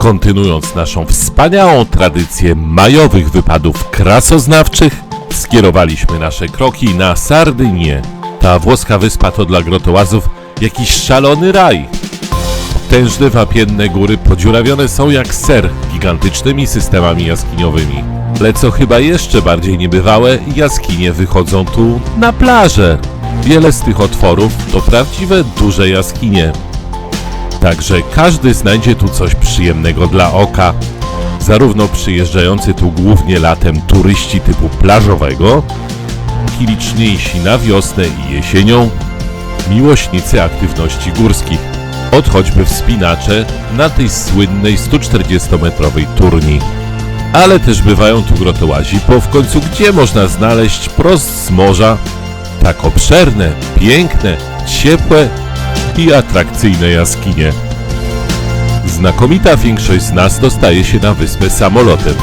Kontynuując naszą wspaniałą tradycję majowych wypadów krasoznawczych, skierowaliśmy nasze kroki na Sardynię. Ta włoska wyspa to dla grotołazów jakiś szalony raj. Potężne wapienne góry podziurawione są jak ser gigantycznymi systemami jaskiniowymi. Ale co chyba jeszcze bardziej niebywałe, jaskinie wychodzą tu na plażę. Wiele z tych otworów to prawdziwe duże jaskinie. Także każdy znajdzie tu coś przyjemnego dla oka. Zarówno przyjeżdżający tu głównie latem turyści typu plażowego, jak i liczniejsi na wiosnę i jesienią, miłośnicy aktywności górskich, od choćby wspinacze na tej słynnej 140-metrowej turni. Ale też bywają tu grotołazi, bo w końcu gdzie można znaleźć prost z morza tak obszerne, piękne, ciepłe i atrakcyjne jaskinie. Znakomita większość z nas dostaje się na wyspę samolotem.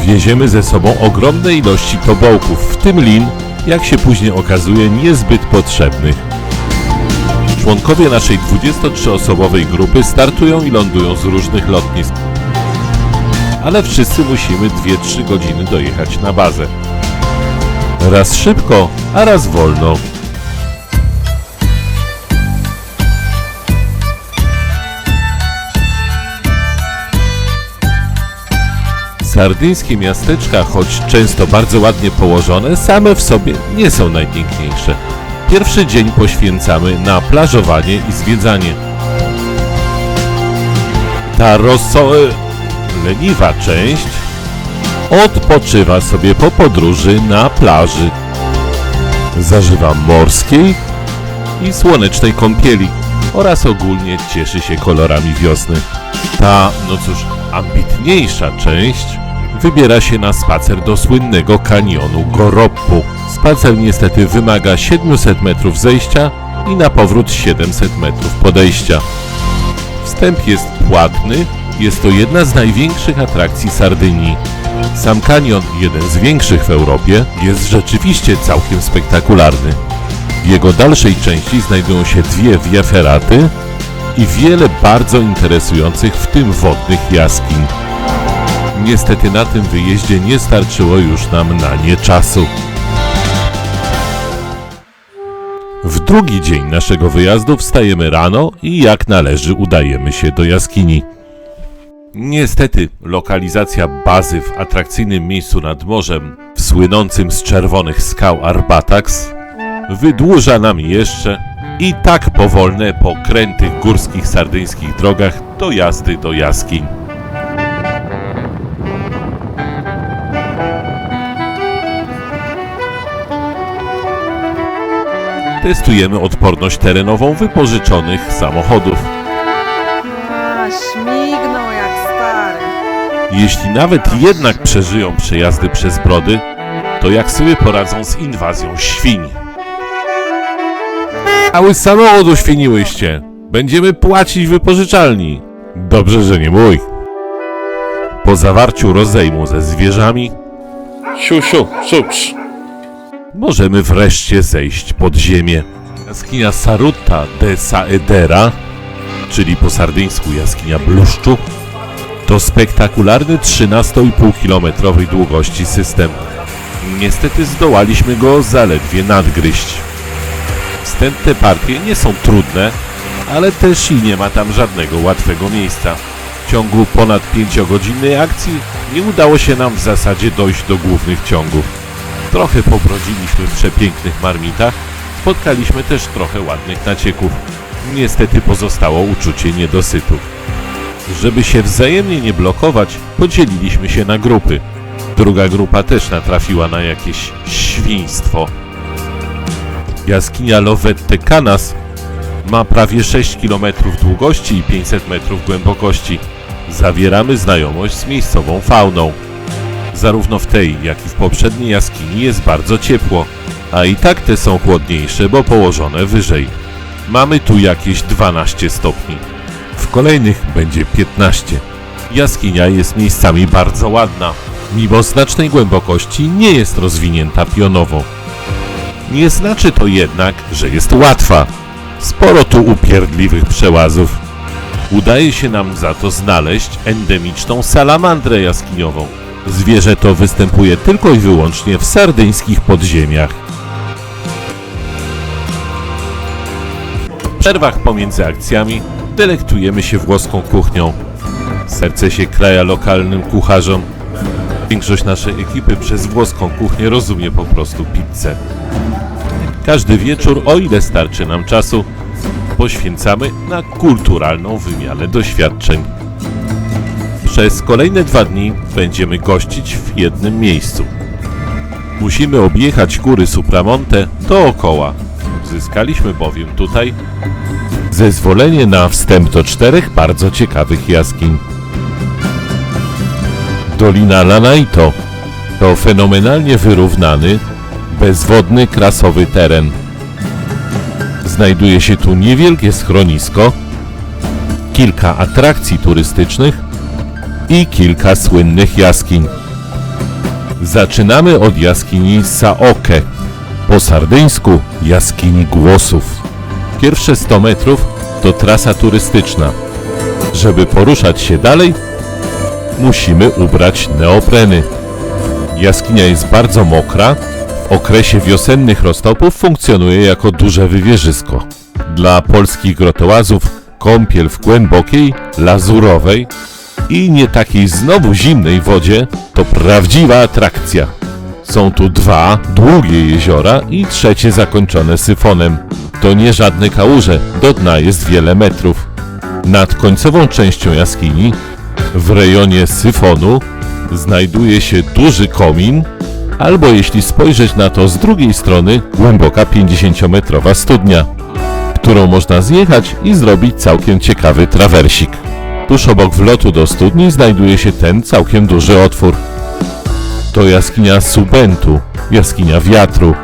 Wieziemy ze sobą ogromne ilości tobołków, w tym lin, jak się później okazuje, niezbyt potrzebnych. Członkowie naszej 23-osobowej grupy startują i lądują z różnych lotnisk. Ale wszyscy musimy 2-3 godziny dojechać na bazę. Raz szybko, a raz wolno. Sardyńskie miasteczka, choć często bardzo ładnie położone, same w sobie nie są najpiękniejsze. Pierwszy dzień poświęcamy na plażowanie i zwiedzanie. Ta roso... leniwa część odpoczywa sobie po podróży na plaży. Zażywa morskiej i słonecznej kąpieli oraz ogólnie cieszy się kolorami wiosny. Ta, no cóż, ambitniejsza część wybiera się na spacer do słynnego kanionu Goroppu. Spacer niestety wymaga 700 metrów zejścia i na powrót 700 metrów podejścia. Wstęp jest płatny, jest to jedna z największych atrakcji Sardynii. Sam kanion, jeden z większych w Europie, jest rzeczywiście całkiem spektakularny. W jego dalszej części znajdują się dwie via ferraty i wiele bardzo interesujących, w tym wodnych jaskiń. Niestety na tym wyjeździe nie starczyło już nam na nie czasu. W drugi dzień naszego wyjazdu wstajemy rano i jak należy udajemy się do jaskini. Niestety, lokalizacja bazy w atrakcyjnym miejscu nad morzem, w słynącym z czerwonych skał Arbatax, wydłuża nam jeszcze i tak powolne po krętych górskich sardyńskich drogach do jazdy do jaskiń. Testujemy odporność terenową wypożyczonych samochodów. A. Jeśli nawet jednak przeżyją przejazdy przez brody, to jak sobie poradzą z inwazją świń? Cały samochód uświniłyście. Będziemy płacić wypożyczalni. Dobrze, że nie mój. Po zawarciu rozejmu ze zwierzami, Siu, siu, możemy wreszcie zejść pod ziemię. Jaskinia Saruta de Saedera, czyli po sardyńsku jaskinia bluszczu, to spektakularny 13,5 km długości system. Niestety zdołaliśmy go zaledwie nadgryźć. Wstępne partie nie są trudne, ale też i nie ma tam żadnego łatwego miejsca. W ciągu ponad 5-godzinnej akcji nie udało się nam w zasadzie dojść do głównych ciągów. Trochę pobrodziliśmy w przepięknych marmitach, spotkaliśmy też trochę ładnych nacieków. Niestety pozostało uczucie niedosytu. Żeby się wzajemnie nie blokować, podzieliliśmy się na grupy. Druga grupa też natrafiła na jakieś świństwo. Jaskinia Lovette Canas ma prawie 6 km długości i 500 metrów głębokości. Zawieramy znajomość z miejscową fauną. Zarówno w tej, jak i w poprzedniej jaskini jest bardzo ciepło, a i tak te są chłodniejsze, bo położone wyżej. Mamy tu jakieś 12 stopni. Kolejnych będzie 15. Jaskinia jest miejscami bardzo ładna. Mimo znacznej głębokości nie jest rozwinięta pionowo. Nie znaczy to jednak, że jest łatwa. Sporo tu upierdliwych przełazów. Udaje się nam za to znaleźć endemiczną salamandrę jaskiniową. Zwierzę to występuje tylko i wyłącznie w sardyńskich podziemiach. W przerwach pomiędzy akcjami delektujemy się włoską kuchnią. Serce się kraja lokalnym kucharzom. Większość naszej ekipy przez włoską kuchnię rozumie po prostu pizzę. Każdy wieczór, o ile starczy nam czasu, poświęcamy na kulturalną wymianę doświadczeń. Przez kolejne dwa dni będziemy gościć w jednym miejscu. Musimy objechać góry Supramonte dookoła. Zyskaliśmy bowiem tutaj zezwolenie na wstęp do czterech bardzo ciekawych jaskiń. Dolina Lanaito to fenomenalnie wyrównany, bezwodny, krasowy teren. Znajduje się tu niewielkie schronisko, kilka atrakcji turystycznych i kilka słynnych jaskiń. Zaczynamy od jaskini Saoke, po sardyńsku jaskini głosów. Pierwsze 100 metrów to trasa turystyczna. Żeby poruszać się dalej, musimy ubrać neopreny. Jaskinia jest bardzo mokra. W okresie wiosennych roztopów funkcjonuje jako duże wywierzysko. Dla polskich grotołazów kąpiel w głębokiej, lazurowej i nie takiej znowu zimnej wodzie to prawdziwa atrakcja. Są tu dwa długie jeziora i trzecie zakończone syfonem. To nie żadne kałuże, do dna jest wiele metrów. Nad końcową częścią jaskini, w rejonie syfonu, znajduje się duży komin, albo jeśli spojrzeć na to z drugiej strony, głęboka 50-metrowa studnia, którą można zjechać i zrobić całkiem ciekawy trawersik. Tuż obok wlotu do studni znajduje się ten całkiem duży otwór. To jaskinia Subentu, jaskinia wiatru.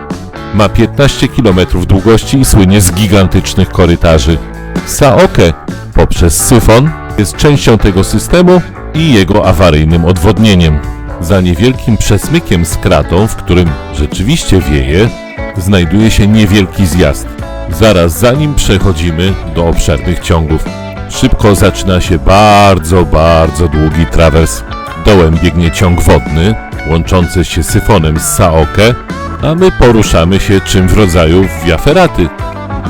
Ma 15 km długości i słynie z gigantycznych korytarzy. Saoke poprzez syfon jest częścią tego systemu i jego awaryjnym odwodnieniem. Za niewielkim przesmykiem z kratą, w którym rzeczywiście wieje, znajduje się niewielki zjazd. Zaraz za nim przechodzimy do obszernych ciągów. Szybko zaczyna się bardzo, bardzo długi trawers. Dołem biegnie ciąg wodny, łączący się syfonem z Saoke, a my poruszamy się czym w rodzaju wiaferaty.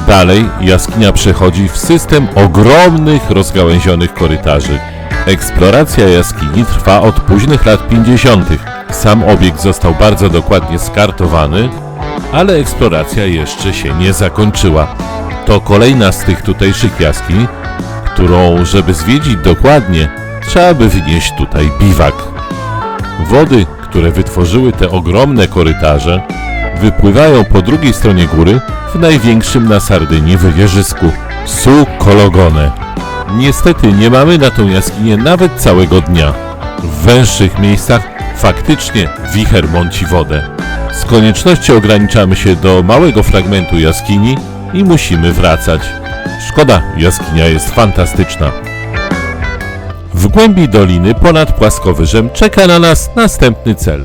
Dalej jaskinia przechodzi w system ogromnych, rozgałęzionych korytarzy. Eksploracja jaskini trwa od późnych lat 50. Sam obiekt został bardzo dokładnie skartowany, ale eksploracja jeszcze się nie zakończyła. To kolejna z tych tutejszych jaskiń, którą, żeby zwiedzić dokładnie, trzeba by wynieść tutaj biwak. Wody, które wytworzyły te ogromne korytarze, wypływają po drugiej stronie góry w największym na Sardynii wywierzysku Su Kologone. Niestety nie mamy na tą jaskinię nawet całego dnia. W węższych miejscach faktycznie wicher mąci wodę. Z konieczności ograniczamy się do małego fragmentu jaskini i musimy wracać. Szkoda, jaskinia jest fantastyczna. W głębi doliny ponad płaskowyżem czeka na nas następny cel.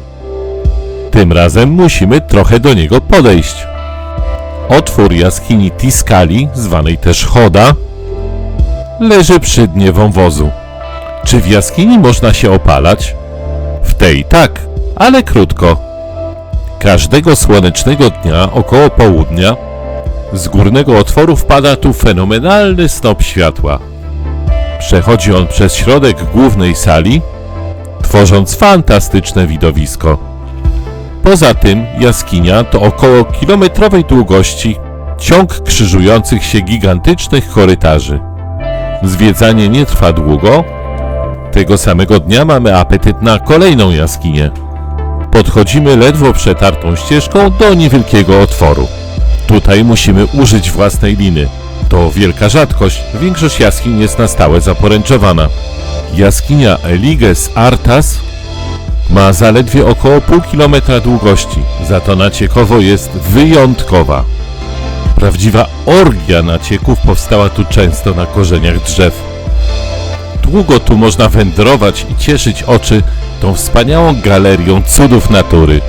Tym razem musimy trochę do niego podejść. Otwór jaskini Tiskali, zwanej też Choda, leży przy dnie wąwozu. Czy w jaskini można się opalać? W tej tak, ale krótko. Każdego słonecznego dnia około południa z górnego otworu wpada tu fenomenalny snop światła. Przechodzi on przez środek głównej sali, tworząc fantastyczne widowisko. Poza tym jaskinia to około kilometrowej długości ciąg krzyżujących się gigantycznych korytarzy. Zwiedzanie nie trwa długo. Tego samego dnia mamy apetyt na kolejną jaskinię. Podchodzimy ledwo przetartą ścieżką do niewielkiego otworu. Tutaj musimy użyć własnej liny. To wielka rzadkość, większość jaskiń jest na stałe zaporęczowana. Jaskinia Eliges Artas ma zaledwie około pół kilometra długości, za to naciekowo jest wyjątkowa. Prawdziwa orgia nacieków powstała tu często na korzeniach drzew. Długo tu można wędrować i cieszyć oczy tą wspaniałą galerią cudów natury.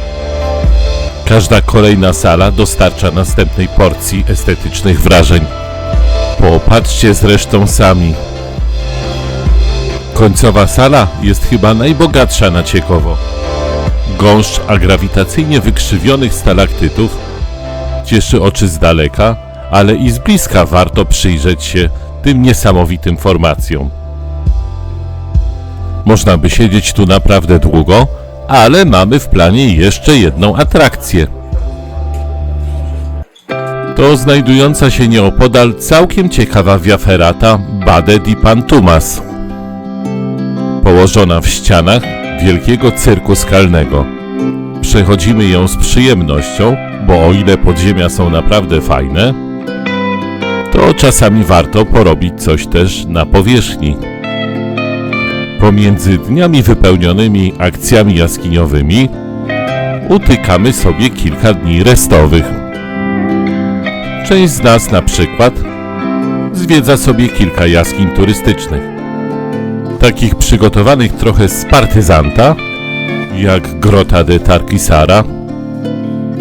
Każda kolejna sala dostarcza następnej porcji estetycznych wrażeń. Popatrzcie zresztą sami. Końcowa sala jest chyba najbogatsza na Ciekowo. Gąszcz agrawitacyjnie wykrzywionych stalaktytów cieszy oczy z daleka, ale i z bliska warto przyjrzeć się tym niesamowitym formacjom. Można by siedzieć tu naprawdę długo, ale mamy w planie jeszcze jedną atrakcję. To znajdująca się nieopodal całkiem ciekawa wiaferata Bade di Pantumas. Położona w ścianach wielkiego cyrku skalnego. Przechodzimy ją z przyjemnością, bo o ile podziemia są naprawdę fajne, to czasami warto porobić coś też na powierzchni. Pomiędzy dniami wypełnionymi akcjami jaskiniowymi utykamy sobie kilka dni restowych. Część z nas na przykład zwiedza sobie kilka jaskiń turystycznych. Takich przygotowanych trochę z partyzanta, jak Grota de Tarkisara,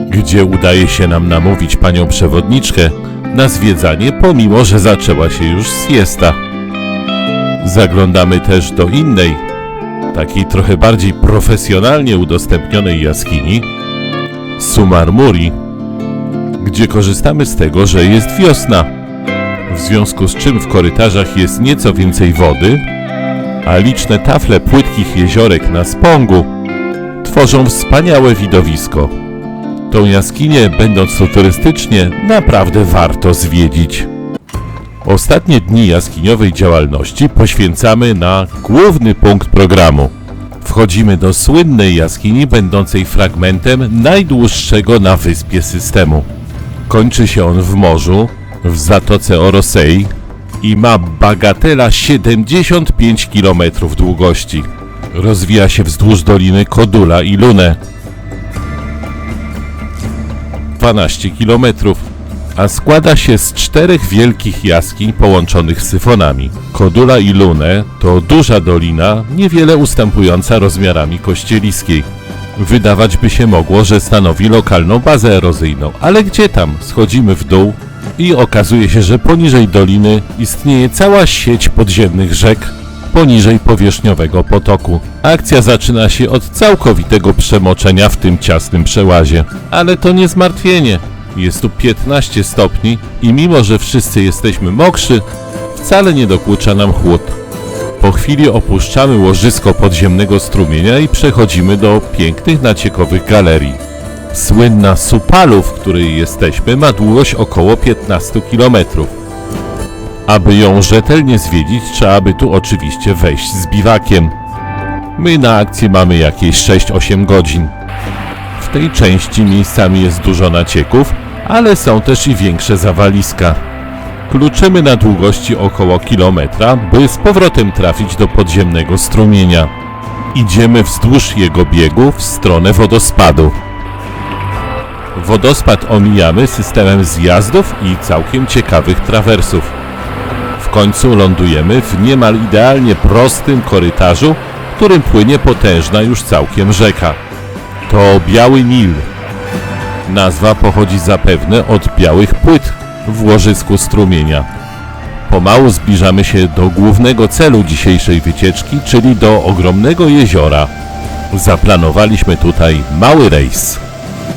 gdzie udaje się nam namówić panią przewodniczkę na zwiedzanie, pomimo że zaczęła się już siesta. Zaglądamy też do innej, takiej trochę bardziej profesjonalnie udostępnionej jaskini, Sumarmuri, gdzie korzystamy z tego, że jest wiosna, w związku z czym w korytarzach jest nieco więcej wody, a liczne tafle płytkich jeziorek na Spongu tworzą wspaniałe widowisko. Tą jaskinię, będąc tu turystycznie, naprawdę warto zwiedzić. Ostatnie dni jaskiniowej działalności poświęcamy na główny punkt programu. Wchodzimy do słynnej jaskini, będącej fragmentem najdłuższego na wyspie systemu. Kończy się on w morzu, w zatoce Orosei i ma bagatela 75 km długości. Rozwija się wzdłuż doliny Kodula i Lune. 12 km, a składa się z czterech wielkich jaskiń połączonych syfonami. Kodula i Lune to duża dolina, niewiele ustępująca rozmiarami kościeliskiej. Wydawać by się mogło, że stanowi lokalną bazę erozyjną, ale gdzie tam? Schodzimy w dół i okazuje się, że poniżej doliny istnieje cała sieć podziemnych rzek, poniżej powierzchniowego potoku. Akcja zaczyna się od całkowitego przemoczenia w tym ciasnym przełazie. Ale to nie zmartwienie. Jest tu 15 stopni i mimo, że wszyscy jesteśmy mokrzy, wcale nie dokucza nam chłód. Po chwili opuszczamy łożysko podziemnego strumienia i przechodzimy do pięknych naciekowych galerii. Słynna Supalu, w której jesteśmy, ma długość około 15 kilometrów. Aby ją rzetelnie zwiedzić, trzeba by tu oczywiście wejść z biwakiem. My na akcji mamy jakieś 6-8 godzin. W tej części miejscami jest dużo nacieków, ale są też i większe zawaliska. Kluczymy na długości około kilometra, by z powrotem trafić do podziemnego strumienia. Idziemy wzdłuż jego biegu w stronę wodospadu. Wodospad omijamy systemem zjazdów i całkiem ciekawych trawersów. W końcu lądujemy w niemal idealnie prostym korytarzu, którym płynie potężna już całkiem rzeka. To Biały Nil. Nazwa pochodzi zapewne od białych płyt w łożysku strumienia. Pomału zbliżamy się do głównego celu dzisiejszej wycieczki, czyli do ogromnego jeziora. Zaplanowaliśmy tutaj mały rejs.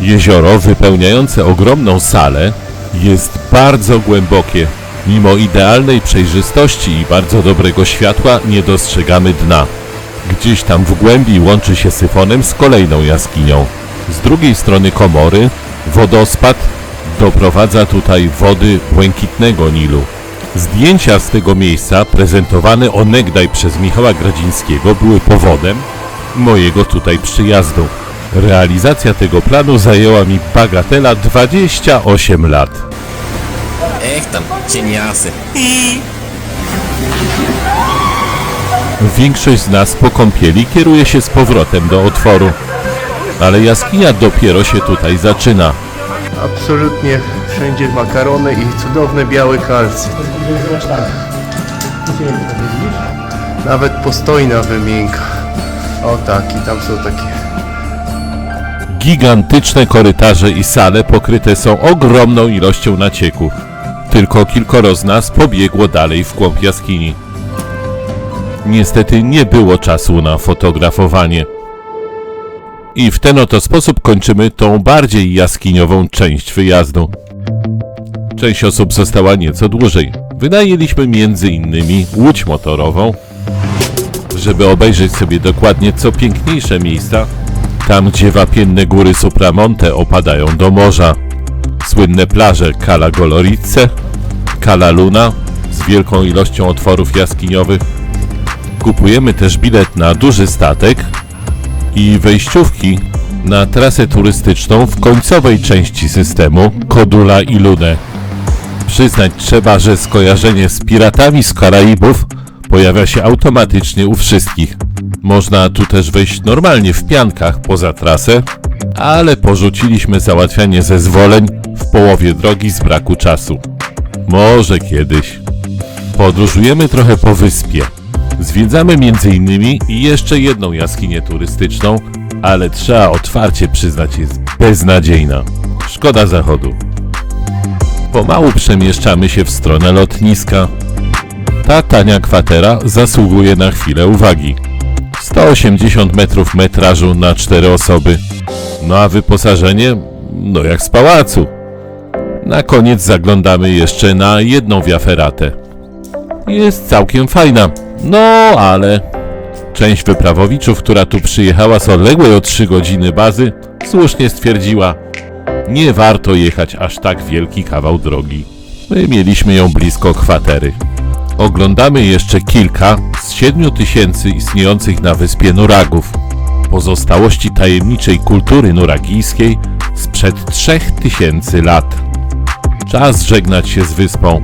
Jezioro wypełniające ogromną salę jest bardzo głębokie. Mimo idealnej przejrzystości i bardzo dobrego światła nie dostrzegamy dna. Gdzieś tam w głębi łączy się syfonem z kolejną jaskinią. Z drugiej strony komory wodospad doprowadza tutaj wody błękitnego Nilu. Zdjęcia z tego miejsca prezentowane onegdaj przez Michała Gradzińskiego były powodem mojego tutaj przyjazdu. Realizacja tego planu zajęła mi bagatela 28 lat. Ech tam, cieniasy. Większość z nas po kąpieli kieruje się z powrotem do otworu. Ale jaskinia dopiero się tutaj zaczyna. Absolutnie wszędzie makarony i cudowny biały kalcyt. Nawet postojna wymienka. O tak, i tam są takie Gigantyczne korytarze i sale pokryte są ogromną ilością nacieków. Tylko kilkoro z nas pobiegło dalej w głąb jaskini. Niestety nie było czasu na fotografowanie. I w ten oto sposób kończymy tą bardziej jaskiniową część wyjazdu. Część osób została nieco dłużej. Wynajęliśmy innymi łódź motorową, żeby obejrzeć sobie dokładnie co piękniejsze miejsca, tam gdzie wapienne góry Supramonte opadają do morza. Słynne plaże Cala Golorice, Cala Luna z wielką ilością otworów jaskiniowych. Kupujemy też bilet na duży statek i wejściówki na trasę turystyczną w końcowej części systemu Kodula i Lunę. Przyznać trzeba, że skojarzenie z piratami z Karaibów pojawia się automatycznie u wszystkich. Można tu też wejść normalnie w piankach poza trasę, ale porzuciliśmy załatwianie zezwoleń w połowie drogi z braku czasu. Może kiedyś. Podróżujemy trochę po wyspie. Zwiedzamy m.in. jeszcze jedną jaskinię turystyczną, ale trzeba otwarcie przyznać, jest beznadziejna. Szkoda zachodu. Pomału przemieszczamy się w stronę lotniska. Ta tania kwatera zasługuje na chwilę uwagi. 180 metrów metrażu na 4 osoby. No a wyposażenie, no jak z pałacu. Na koniec zaglądamy jeszcze na jedną wiaferatę. Jest całkiem fajna, no ale... Część wyprawowiczów, która tu przyjechała z odległej o 3 godziny bazy, słusznie stwierdziła, nie warto jechać aż tak wielki kawał drogi. My mieliśmy ją blisko kwatery. Oglądamy jeszcze kilka z 7 tysięcy istniejących na wyspie nuragów. Pozostałości tajemniczej kultury nuragijskiej sprzed 3000 lat. Czas żegnać się z wyspą.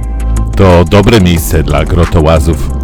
To dobre miejsce dla grotołazów.